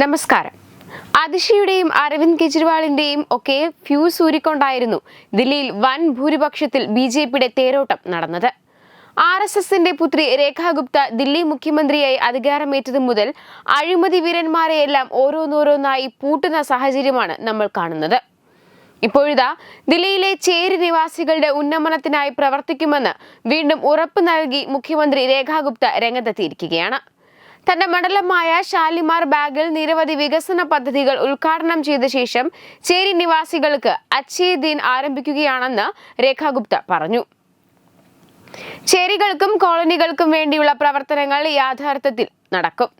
നമസ്കാരം. അതിഷിയുടെയും അരവിന്ദ് കെജ്രിവാളിന്റെയും ഒക്കെ ഫ്യൂസ് ഊരിക്കൊണ്ടായിരുന്നു ദില്ലിയിൽ വൻ ഭൂരിപക്ഷത്തിൽ ബി ജെ പിയുടെ തേരോട്ടം നടന്നത്. ആർ എസ് എസിന്റെ പുത്രി രേഖാ ഗുപ്ത ദില്ലി മുഖ്യമന്ത്രിയായി അധികാരമേറ്റത് മുതൽ അഴിമതി വീരന്മാരെയെല്ലാം ഓരോന്നോരോന്നായി പൂട്ടുന്ന സാഹചര്യമാണ് നമ്മൾ കാണുന്നത്. ഇപ്പോഴിതാ ദില്ലിയിലെ ചേരി നിവാസികളുടെ ഉന്നമനത്തിനായി പ്രവർത്തിക്കുമെന്ന് വീണ്ടും ഉറപ്പ് നൽകി മുഖ്യമന്ത്രി രേഖാ ഗുപ്ത രംഗത്തെത്തിയിരിക്കുകയാണ്. തന്റെ മണ്ഡലമായ ഷാലിമാർ ബാഗിൽ നിരവധി വികസന പദ്ധതികൾ ഉദ്ഘാടനം ചെയ്ത ശേഷം ചേരി നിവാസികൾക്ക് അച്ഛേ ദിൻ ആരംഭിക്കുകയാണെന്ന് രേഖാ ഗുപ്ത പറഞ്ഞു. ചേരികൾക്കും കോളനികൾക്കും വേണ്ടിയുള്ള പ്രവർത്തനങ്ങൾ യാഥാർത്ഥ്യത്തിൽ നടക്കും.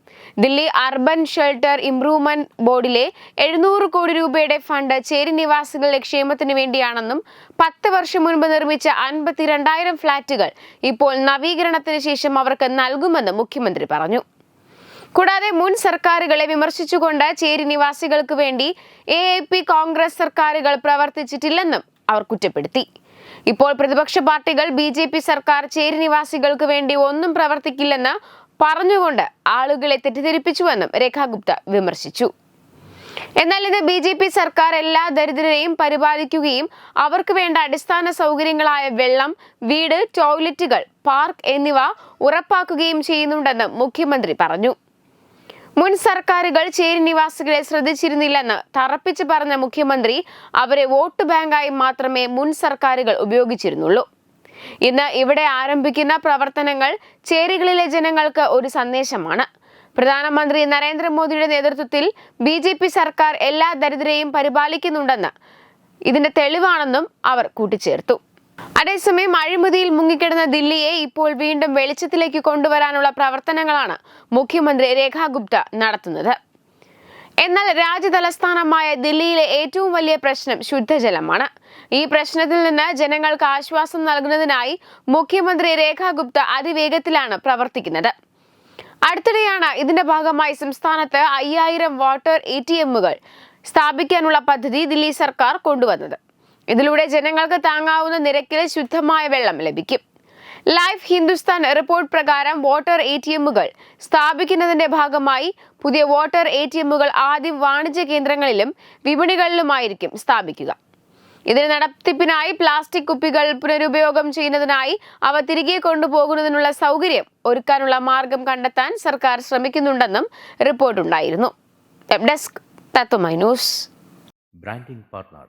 ദില്ലി അർബൻ ഷെൽട്ടർ ഇംപ്രൂവ്മെന്റ് ബോർഡിലെ എഴുന്നൂറ് കോടി രൂപയുടെ ഫണ്ട് ചേരി നിവാസികളുടെ ക്ഷേമത്തിന് വേണ്ടിയാണെന്നും പത്ത് വർഷം മുൻപ് നിർമ്മിച്ച അൻപത്തിരണ്ടായിരം ഫ്ളാറ്റുകൾ ഇപ്പോൾ നവീകരണത്തിന് ശേഷം അവർക്ക് നൽകുമെന്നും മുഖ്യമന്ത്രി പറഞ്ഞു. കൂടാതെ മുൻ സർക്കാരുകളെ വിമർശിച്ചുകൊണ്ട് ചേരി നിവാസികൾക്ക് വേണ്ടി എ പി കോൺഗ്രസ് സർക്കാരുകൾ പ്രവർത്തിച്ചിട്ടില്ലെന്നും അവർ കുറ്റപ്പെടുത്തി. ഇപ്പോൾ പ്രതിപക്ഷ പാർട്ടികൾ ബി ജെ പി സർക്കാർ ചേരി നിവാസികൾക്ക് വേണ്ടി ഒന്നും പ്രവർത്തിക്കില്ലെന്ന് പറഞ്ഞുകൊണ്ട് ആളുകളെ തെറ്റിദ്ധരിപ്പിച്ചുവെന്നും രേഖാ ഗുപ്ത വിമർശിച്ചു. എന്നാൽ ഇത് ബി ജെ പി സർക്കാർ എല്ലാ ദരിദ്രരെയും പരിപാലിക്കുകയും അവർക്ക് വേണ്ട അടിസ്ഥാന സൗകര്യങ്ങളായ വെള്ളം വീട് ടോയ്ലറ്റുകൾ പാർക്ക് എന്നിവ ഉറപ്പാക്കുകയും ചെയ്യുന്നുണ്ടെന്ന് മുഖ്യമന്ത്രി പറഞ്ഞു. മുൻ സർക്കാരുകൾ ചേരി നിവാസികളെ ശ്രദ്ധിച്ചിരുന്നില്ലെന്ന് തറപ്പിച്ച് പറഞ്ഞ മുഖ്യമന്ത്രി അവരെ വോട്ട് ബാങ്കായി മാത്രമേ മുൻ സർക്കാരുകൾ ഉപയോഗിച്ചിരുന്നുള്ളൂ. ഇന്ന് ഇവിടെ ആരംഭിക്കുന്ന പ്രവർത്തനങ്ങൾ ചേരികളിലെ ജനങ്ങൾക്ക് ഒരു സന്ദേശമാണ്. പ്രധാനമന്ത്രി നരേന്ദ്രമോദിയുടെ നേതൃത്വത്തിൽ ബി ജെ പി സർക്കാർ എല്ലാ ദരിദ്രരെയും പരിപാലിക്കുന്നുണ്ടെന്ന് ഇതിന്റെ തെളിവാണെന്നും അവർ കൂട്ടിച്ചേർത്തു. അതേസമയം അഴിമതിയിൽ മുങ്ങിക്കിടന്ന ദില്ലിയെ ഇപ്പോൾ വീണ്ടും വെളിച്ചത്തിലേക്ക് കൊണ്ടുവരാനുള്ള പ്രവർത്തനങ്ങളാണ് മുഖ്യമന്ത്രി രേഖാ ഗുപ്ത നടത്തുന്നത്. എന്നാൽ രാജ്യതലസ്ഥാനമായ ദില്ലിയിലെ ഏറ്റവും വലിയ പ്രശ്നം ശുദ്ധജലമാണ്. ഈ പ്രശ്നത്തിൽ നിന്ന് ജനങ്ങൾക്ക് ആശ്വാസം നൽകുന്നതിനായി മുഖ്യമന്ത്രി രേഖാ ഗുപ്ത അതിവേഗത്തിലാണ് പ്രവർത്തിക്കുന്നത്. അടുത്തിടെയാണ് ഇതിന്റെ ഭാഗമായി സംസ്ഥാനത്ത് അയ്യായിരം വാട്ടർ എ സ്ഥാപിക്കാനുള്ള പദ്ധതി ദില്ലി സർക്കാർ കൊണ്ടുവന്നത്. ഇതിലൂടെ ജനങ്ങൾക്ക് താങ്ങാവുന്ന നിരക്കിൽ ശുദ്ധമായ വെള്ളം ലഭിക്കും. ലൈഫ് ഹിന്ദുസ്ഥാൻ റിപ്പോർട്ട് പ്രകാരം വാട്ടർ എ ടി എമ്മുകൾ സ്ഥാപിക്കുന്നതിന്റെ ഭാഗമായി പുതിയ വാട്ടർ എ ടി എമ്മുകൾ ആദ്യം വാണിജ്യ കേന്ദ്രങ്ങളിലും വിപണികളിലുമായിരിക്കും സ്ഥാപിക്കുക. ഇതിന് നടത്തിപ്പിനായി പ്ലാസ്റ്റിക് കുപ്പികൾ പുനരുപയോഗം ചെയ്യുന്നതിനായി അവ തിരികെ കൊണ്ടുപോകുന്നതിനുള്ള സൗകര്യം ഒരുക്കാനുള്ള മാർഗം കണ്ടെത്താൻ സർക്കാർ ശ്രമിക്കുന്നുണ്ടെന്നും റിപ്പോർട്ടുണ്ടായിരുന്നു desk Tatwamayi news branding partner